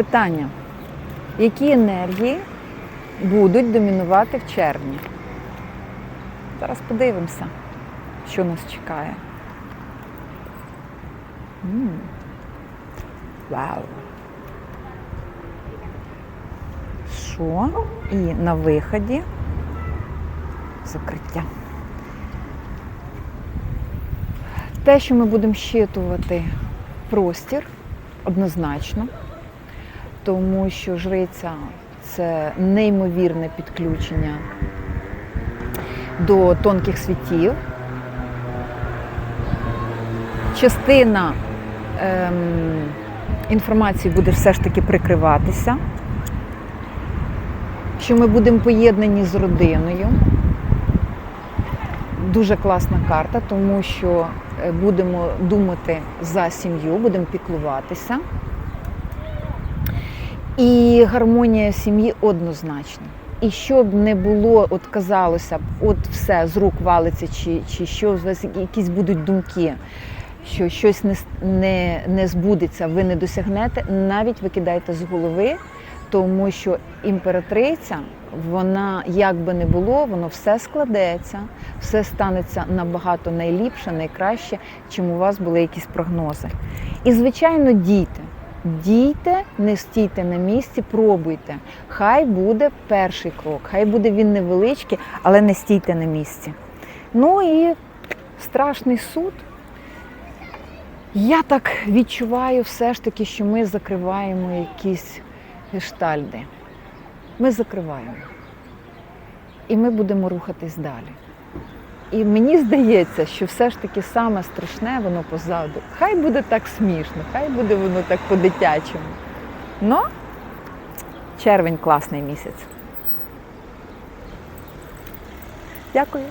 Питання. Які енергії будуть домінувати в червні? Зараз подивимося, що нас чекає. М. Вау. Що? І на виході закриття. Те, що ми будемо щитувати простір, однозначно, тому що жриця це неймовірне підключення до тонких світів. Частина ем, інформації буде все ж таки прикриватися, що ми будемо поєднані з родиною. Дуже класна карта, тому що е, будемо думати за сім'ю, будемо піклуватися. І гармонія сім'ї однозначно. І щоб не було, от казалося б, от все з рук валиться, чи, чи що якісь будуть думки, що щось не, не, не збудеться, ви не досягнете, навіть викидайте з голови, тому що імператриця, вона як би не було, воно все складеться, все станеться набагато найліпше, найкраще, чим у вас були якісь прогнози. І, звичайно, дійте. Дійте, не стійте на місці, пробуйте. Хай буде перший крок, хай буде він невеличкий, але не стійте на місці. Ну і страшний суд. Я так відчуваю все ж таки, що ми закриваємо якісь гештальди. Ми закриваємо. І ми будемо рухатись далі. І мені здається, що все ж таки саме страшне воно позаду. Хай буде так смішно, хай буде воно так по-дитячому. Но червень класний місяць. Дякую.